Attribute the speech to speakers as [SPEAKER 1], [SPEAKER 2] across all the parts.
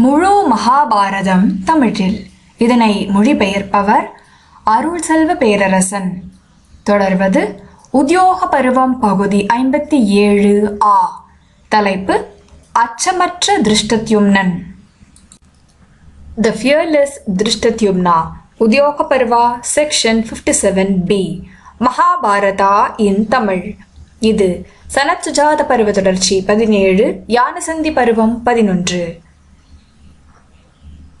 [SPEAKER 1] முழு மகாபாரதம் தமிழில். இதனை மொழிபெயர்ப்பவர் அருள் செல்வ பேரரசன். தொடர்வது உத்தியோக பருவம் பகுதி ஐம்பத்தி ஏழு ஆ. தலைப்பு அச்சமற்ற திருஷ்டத்யும்னன். த fearless Dhrishtadyumna Udyoga Parva section fifty seven B Mahabharata in Tamil. இது சனத் சுஜாத பருவ தொடர்ச்சி பதினேழு யானசந்தி பருவம் பதினொன்று.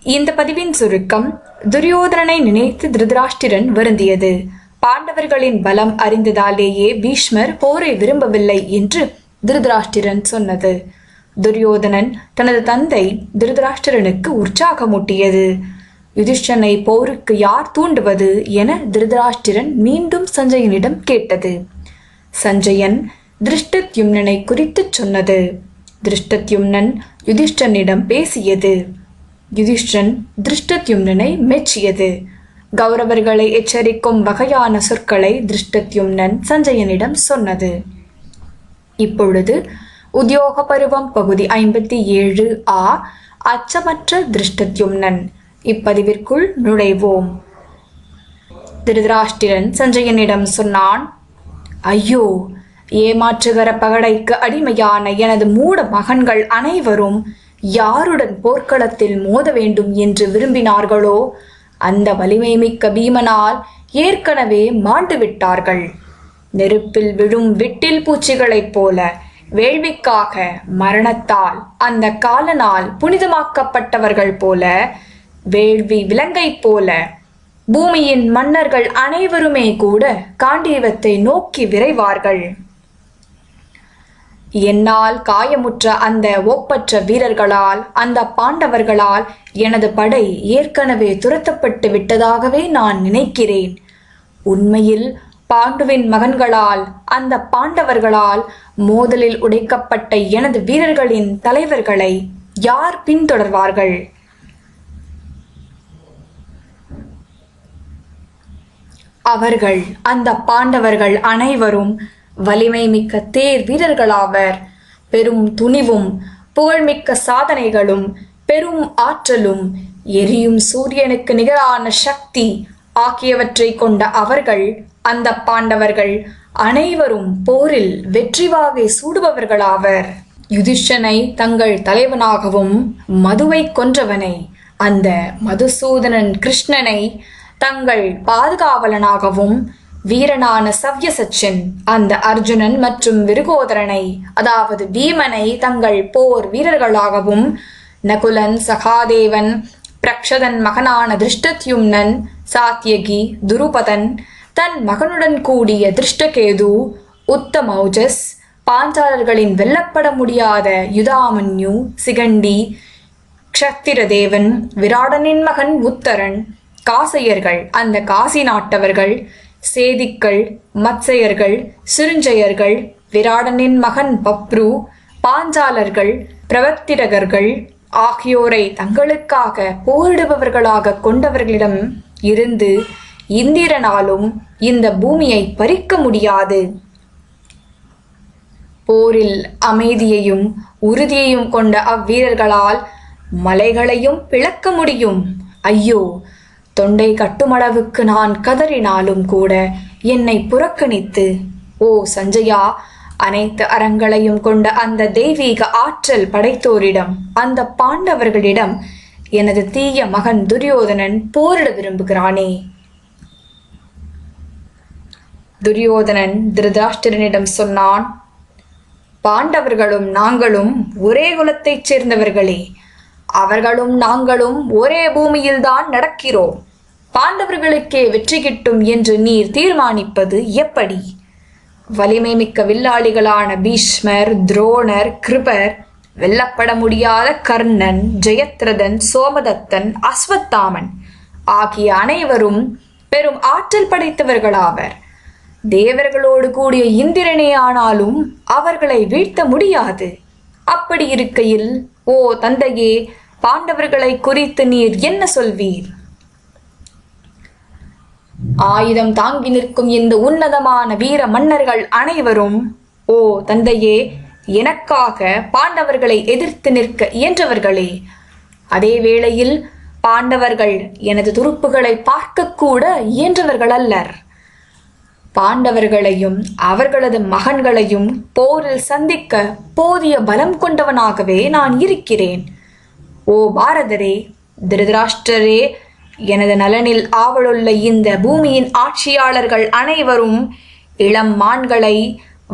[SPEAKER 1] இந்த பதிவின் சுருக்கம் துரியோதனனை நினைத்து திருதராஷ்டிரன் வருந்தியது. பாண்டவர்களின் பலம் அறிந்ததாலேயே பீஷ்மர் போரை விரும்பவில்லை என்று திருதராஷ்டிரன் சொன்னது. துரியோதனன் தனது தந்தை திருதராஷ்டிரனுக்கு உற்சாகமூட்டியது. யுதிஷ்டனை போருக்கு யார் தூண்டுவது என திருதராஷ்டிரன் மீண்டும் சஞ்சயனிடம் கேட்டது. சஞ்சயன் திருஷ்டத்யும்னனை குறித்துச் சொன்னது. திருஷ்டத்யும்னன் யுதிஷ்டனிடம் பேசியது. யுதிஷ்டன் திருஷ்டத்யும்னனை மெச்சியது. கௌரவர்களை எச்சரிக்கும் வகையான சொற்களை திருஷ்டத்யும்னன் சஞ்சயனிடம் சொன்னது. இப்பொழுது உத்தியோக பருவம் பகுதி ஐம்பத்தி ஏழு ஆ அச்சமற்ற திருஷ்டத்யும்னன். இப்பதிவிற்குள் நுழைவோம். திருதராஷ்டிரன் சஞ்சயனிடம் சொன்னான் ஐயோ ஏமாற்றுகிற பகடைக்கு அடிமையான எனது மூட மகன்கள் அனைவரும் யாருடன் போர்க்களத்தில் மோத வேண்டும் என்று விரும்பினார்களோ அந்த வலிமை மிக்க பீமனால் ஏற்கனவே மாண்டு விட்டார்கள் நெருப்பில் விழும் விட்டில் பூச்சிகளைப் போல வேள்விக்காக மரணத்தால் அந்த காலனால் புனிதமாக்கப்பட்டவர்கள் போல வேள்வி விலங்கைப் போல பூமியின் மன்னர்கள் அனைவருமே கூட காண்டீவத்தை நோக்கி விரைவார்கள். என்னால் காயமுற்ற அந்த ஒப்பற்ற வீரர்களால் அந்த பாண்டவர்களால் எனது படை ஏற்கனவே துரத்தப்பட்டு விட்டதாகவே நான் நினைக்கிறேன். உண்மையில் பாண்டுவின் மகன்களால் அந்த பாண்டவர்களால் மோதலில் உடைக்கப்பட்ட எனது வீரர்களின் தலைவர்களை யார் பின்தொடர்வார்கள்? அவர்கள் அந்த பாண்டவர்கள் அனைவரும் வலிமை மிக்க தேர் வீரர்களாவர். பெரும் துணிவும் புகழ்மிக்க சாதனைகளும் பெரும் ஆற்றலும் எரியும் சூரியனுக்கு நிகரான சக்தி ஆகியவற்றை கொண்ட அவர்கள் அந்த பாண்டவர்கள் அனைவரும் போரில் வெற்றிவாகை சூடுபவர்களாவர். யுதிஷனை தங்கள் தலைவனாகவும் மதுவை கொன்றவனை அந்த மதுசூதனன் கிருஷ்ணனை தங்கள் பாதுகாவலனாகவும் வீரனான சவ்யசச்சன் அந்த அர்ஜுனன் மற்றும் விருகோதரனை அதாவது பீமனை தங்கள் போர் வீரர்களாகவும் நகுலன் சகாதேவன் பிரக்ஷதன் மகனான திருஷ்டத்யும்னன் சாத்தியகி துருபதன் தன் மகனுடன் கூடிய திருஷ்டகேது உத்தமௌஜஸ் பாஞ்சாலர்களின் வெல்லப்பட முடியாத யுதாமன்யு சிகண்டி க்ஷத்திரதேவன் விராடனின் மகன் உத்தரன் காசையர்கள் அந்த காசி நாட்டவர்கள் சேதிக்கள் மத்சயர்கள் சிறுஞ்செயர்கள் விராடனின் மகன் பப்ரு பாஞ்சாலர்கள் பிரவர்த்திரகர்கள் ஆகியோரை தங்களுக்காக போரிடுபவர்களாக கொண்டவர்களிடம் இருந்து இந்திரனாலும் இந்த பூமியை பறிக்க முடியாது. போரில் அமைதியையும் உறுதியையும் கொண்ட அவ்வீரர்களால் மலைகளையும் பிளக்க முடியும். ஐயோ தொண்டை கட்டுமளவுக்கு நான் கதறினாலும் கூட என்னை புறக்கணித்து ஓ சஞ்சயா அனைத்து அறங்களையும் கொண்ட அந்த தெய்வீக ஆற்றல் படைத்தோரிடம் அந்த பாண்டவர்களிடம் எனது தீய மகன் துரியோதனன் போரிட விரும்புகிறானே. துரியோதனன் திருதாஷ்டிரனிடம் சொன்னான் பாண்டவர்களும் நாங்களும் ஒரே குலத்தைச் சேர்ந்தவர்களே அவர்களும் நாங்களும் ஒரே பூமியில்தான் நடக்கிறோம். பாண்டவர்களுக்கே வெற்றி கிட்டும் என்று நீர் தீர்மானிப்பது எப்படி? வலிமை மிக்க வில்லாளிகளான பீஷ்மர் துரோணர் கிருபர் வெல்லப்பட முடியாத கர்ணன் ஜெயத்ரதன் சோமதத்தன் அஸ்வத்தாமன் ஆகிய அனைவரும் பெரும் ஆற்றல் படைத்தவர்களாவர். தேவர்களோடு கூடிய இந்திரனே ஆனாலும் அவர்களை வீழ்த்த முடியாது. அப்படி இருக்கையில் ஓ தந்தையே பாண்டவர்களை குறித்து நீர் என்ன சொல்வீர்? ஆயுதம் தாங்கி நிற்கும் இந்த உன்னதமான வீர மன்னர்கள் அனைவரும் ஓ தந்தையே எனக்காக பாண்டவர்களை எதிர்த்து நிற்க இயன்றவர்களே அதே வேளையில் பாண்டவர்கள் எனது துருப்புகளை பார்க்கக்கூட இயன்றவர்கள் அல்லர் பாண்டவர்களையும் அவர்களது மகன்களையும் போரில் சந்திக்க போதிய பலம் கொண்டவனாகவே நான் இருக்கிறேன். ஓ பாரதரே திருதராஷ்டரே எனது நலனில் ஆவலுள்ள இந்த பூமியின் ஆட்சியாளர்கள் அனைவரும் இளம் மான்களை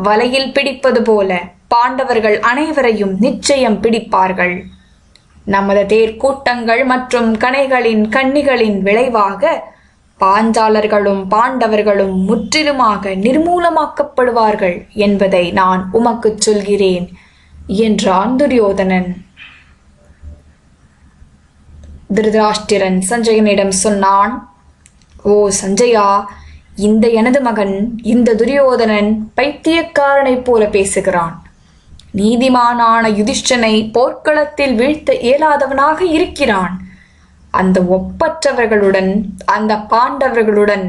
[SPEAKER 1] வலையில் பிடிப்பது போல பாண்டவர்கள் அனைவரையும் நிச்சயம் பிடிப்பார்கள். நமது தேர்க்கூட்டங்கள் மற்றும் கணைகளின் கன்னிகளின் விளைவாக பாஞ்சாலர்களும் பாண்டவர்களும் முற்றிலுமாக நிர்மூலமாக்கப்படுவார்கள் என்பதை நான் உமக்குச் சொல்கிறேன் என்றான் துரியோதனன். திருதராஷ்டிரன் சஞ்சயனிடம் சொன்னான் ஓ சஞ்சயா இந்த எனது மகன் இந்த துரியோதனன் பைத்தியக்காரனைப் போல பேசுகிறான். நீதிமானான யுதிஷ்டனை போர்க்களத்தில் வீழ்த்த இயலாதவனாக இருக்கிறான். அந்த ஒப்பற்றவர்களுடன் அந்த பாண்டவர்களுடன்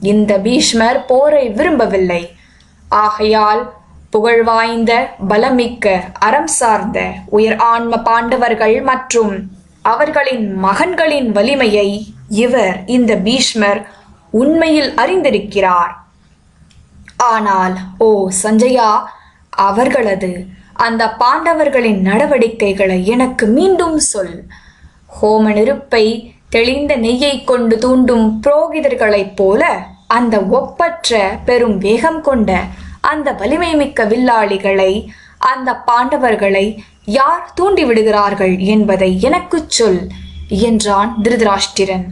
[SPEAKER 1] இந்த பீஷ்மர் போரை விரும்பவில்லை. ஆகையால் புகழ்வாய்ந்த பலமிக்க அறம் சார்ந்த உயர் ஆன்ம பாண்டவர்கள் மற்றும் அவர்களின் மகன்களின் வலிமையை இவர் இந்த பீஷ்மர் உண்மையில் அறிந்திருக்கிறார். ஆனால் ஓ சஞ்சயா அவர்களது அந்த பாண்டவர்களின் நடவடிக்கைகளை எனக்கு மீண்டும் சொல். ஹோம நெருப்பை தெளிந்த நெய்யை கொண்டு தூண்டும் புரோகிதர்களைப் போல அந்த ஒப்பற்ற பெரும் வேகம் கொண்ட அந்த வலிமை மிக்க வில்லாளிகளை அந்த பாண்டவர்களை யார் தூண்டி விடுகிறார்கள் என்பதை எனக்குச் சொல் என்றான் திருதராஷ்டிரன்.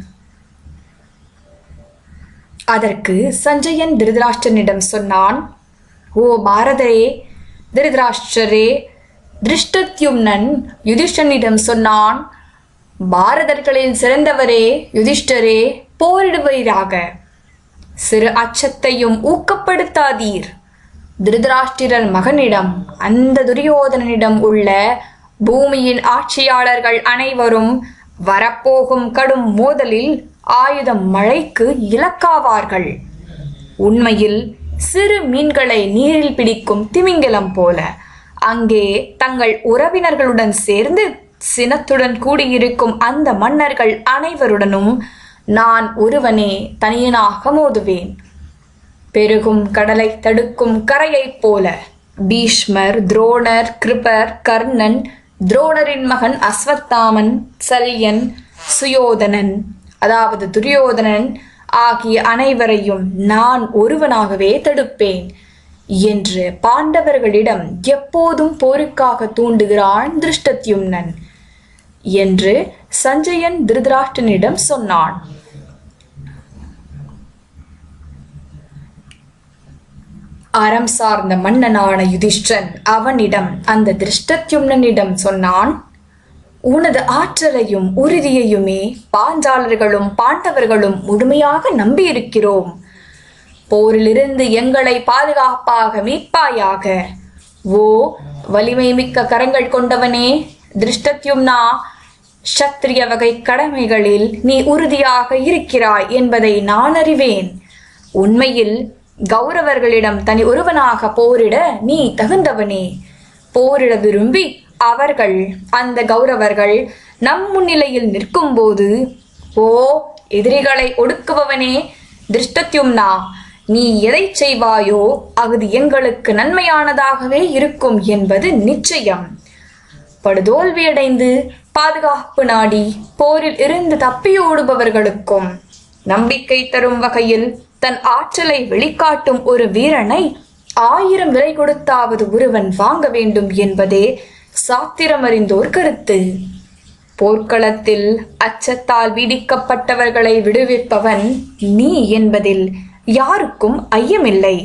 [SPEAKER 1] அதற்கு சஞ்சயன் திருதராஷ்டிரனிடம் சொன்னான் ஓ பாரதரே திருதராஷ்டிரரே திருஷ்டத்யும்னன் யுதிஷ்டனிடம் சொன்னான் பாரதர்களில் சிறந்தவரே யுதிஷ்டரே போரிடுவீராக சிறு அச்சத்தையும் ஊக்கப்படுத்தாதீர். திருதராஷ்டிரர் மகனிடம் அந்த துரியோதனனிடம் உள்ள பூமியின் ஆட்சியாளர்கள் அனைவரும் வரப்போகும் கடும் மோதலில் ஆயுதம் மழைக்கு இலக்காவார்கள். உண்மையில் சிறு மீன்களை நீரில் பிடிக்கும் திமிங்கலம் போல. அங்கே தங்கள் உறவினர்களுடன் சேர்ந்து சினத்துடன் கூடியிருக்கும் அந்த மன்னர்கள் அனைவருடனும் நான் ஒருவனே தனியனாக மோதுவேன். பெருகும் கடலை தடுக்கும் கரையைப் போல. பீஷ்மர் துரோணர் கிருபர் கர்ணன் துரோணரின் மகன் அஸ்வத்தாமன் சல்யன் சுயோதனன். அதாவது துரியோதனன் ஆகிய அனைவரையும் நான் ஒருவனாகவே தடுப்பேன் என்று பாண்டவர்களிடம் எப்போதும் போருக்காக தூண்டுகிறான் திருஷ்டத்யும்னன் என்று சஞ்சயன் திருதராஷ்டனிடம் சொன்னான். அறம் சார்ந்த மன்னனான யுதிஷ்டன் அவனிடம் அந்த திருஷ்டத்யும்னனிடம் சொன்னான் உனது ஆற்றலையும் உறுதியையுமே பாஞ்சாலர்களும் பாண்டவர்களும் முழுமையாக நம்பியிருக்கிறோம். போரிலிருந்து எங்களை பாதுகாப்பாக மீட்பாயாக. ஓ வலிமை மிக்க கரங்கள் கொண்டவனே திருஷ்டத்யும்னா சத்திரிய வகை கடமைகளில் நீ உறுதியாக இருக்கிறாய் என்பதை நான் அறிவேன். உண்மையில் கௌரவர்களிடம் தனி ஒருவனாக போரிட நீ தகுந்தவனே. போரிட விரும்பி அவர்கள் அந்த கௌரவர்கள் நம் முன்னிலையில் நிற்கும்போது ஓ எதிரிகளை ஒடுக்குபவனே திருஷ்டத்யும்னா நீ எதை செய்வாயோ அது எங்களுக்கு நன்மையானதாகவே இருக்கும் என்பது நிச்சயம். படுதோல்வியடைந்து பாதுகாப்பு நாடி போரில் இருந்து தப்பியோடுபவர்களுக்கும் நம்பிக்கை தரும் வகையில் தன் ஆற்றலை வெளிக்காட்டும் ஒரு வீரனை ஆயிரம் விலை கொடுத்தாவது ஒருவன் வாங்க வேண்டும் என்பதே சாத்திரமறிந்தோர் கருத்து. போர்க்களத்தில் அச்சத்தால் வீடிக்கப்பட்டவர்களை விடுவிப்பவன் நீ என்பதில் யாருக்கும் ஐயமில்லை.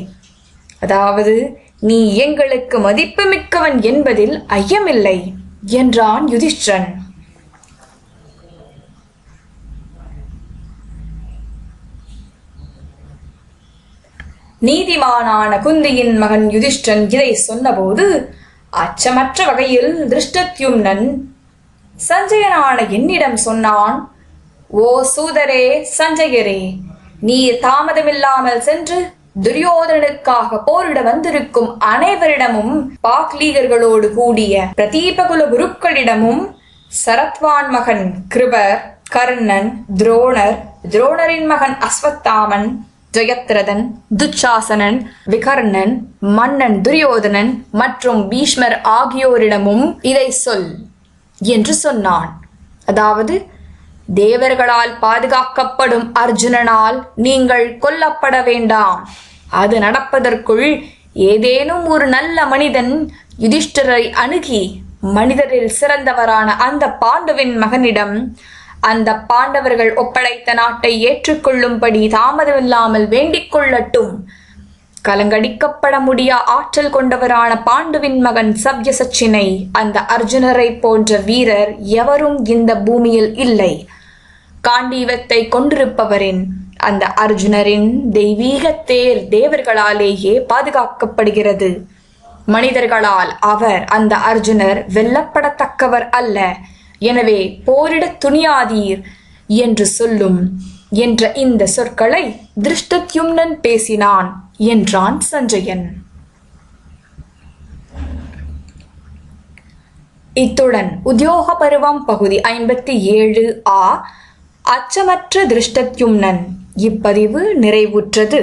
[SPEAKER 1] அதாவது நீ எங்களுக்கு மதிப்புமிக்கவன் என்பதில் ஐயமில்லை என்றான் யுதிஷ்டன் நீதிமானான குந்தியின் மகன் யுதிஷ்டன் இதை சொன்னபோது அச்சமற்ற வகையில் திருஷ்டத்யும்னன் சஞ்சயனான என்னிடம் சொன்னான் ஓ சூதரே சஞ்சயரே நீ தாமதமில்லாமல் சென்று துரியோதனனுக்காக போரிட வந்திருக்கும் அனைவரிடமும் பாக்லீகர்களோடு கூடிய பிரதீபகுல குருக்களிடமும் சரத்வான் மகன் கிருபர் கர்ணன் துரோணர் துரோணரின் மகன் அஸ்வத்தாமன் ஜெயத்ரதன் துச்சாசனன் விகர்ணன் மன்னன் துரியோதனன் மற்றும் பீஷ்மர் ஆகியோரிடமும் இதை சொல் என்று சொன்னான். அதாவது தேவர்களால் பாதுகாக்கப்படும் அர்ஜுனனால் நீங்கள் கொல்லப்பட வேண்டாம். அது நடப்பதற்குள் ஏதேனும் ஒரு நல்ல மனிதன் யுதிஷ்டரை அணுகி மனிதரில் சிறந்தவரான அந்த பாண்டுவின் மகனிடம் அந்த பாண்டவர்கள் ஒப்படைத்த நாட்டை ஏற்றுக்கொள்ளும்படி தாமதமில்லாமல் வேண்டிக் கொள்ளட்டும். கலங்கடிக்கப்பட முடியா ஆற்றல் கொண்டவரான பாண்டுவின் மகன் சவ்யசச்சினை அந்த அர்ஜுனரை போன்ற வீரர் எவரும் இந்த பூமியில் இல்லை. காண்டீவத்தை கொண்டிருப்பவரின் அந்த அர்ஜுனரின் தெய்வீக தேர் தேவர்களாலேயே பாதுகாக்கப்படுகிறது. மனிதர்களால் அவர் அந்த அர்ஜுனர் வெல்லப்படத்தக்கவர் அல்ல. எனவே போரிடத் துணியாதீர் என்று சொல்லும் என்ற இந்த சொற்களை திருஷ்டத்யும்னன் பேசினான் என்றான் சஞ்சயன். இத்துடன் உத்தியோக பருவம் பகுதி ஐம்பத்தி ஏழு ஆ அச்சமற்ற திருஷ்டத்யும்னன் இப்பதிவு நிறைவுற்றது.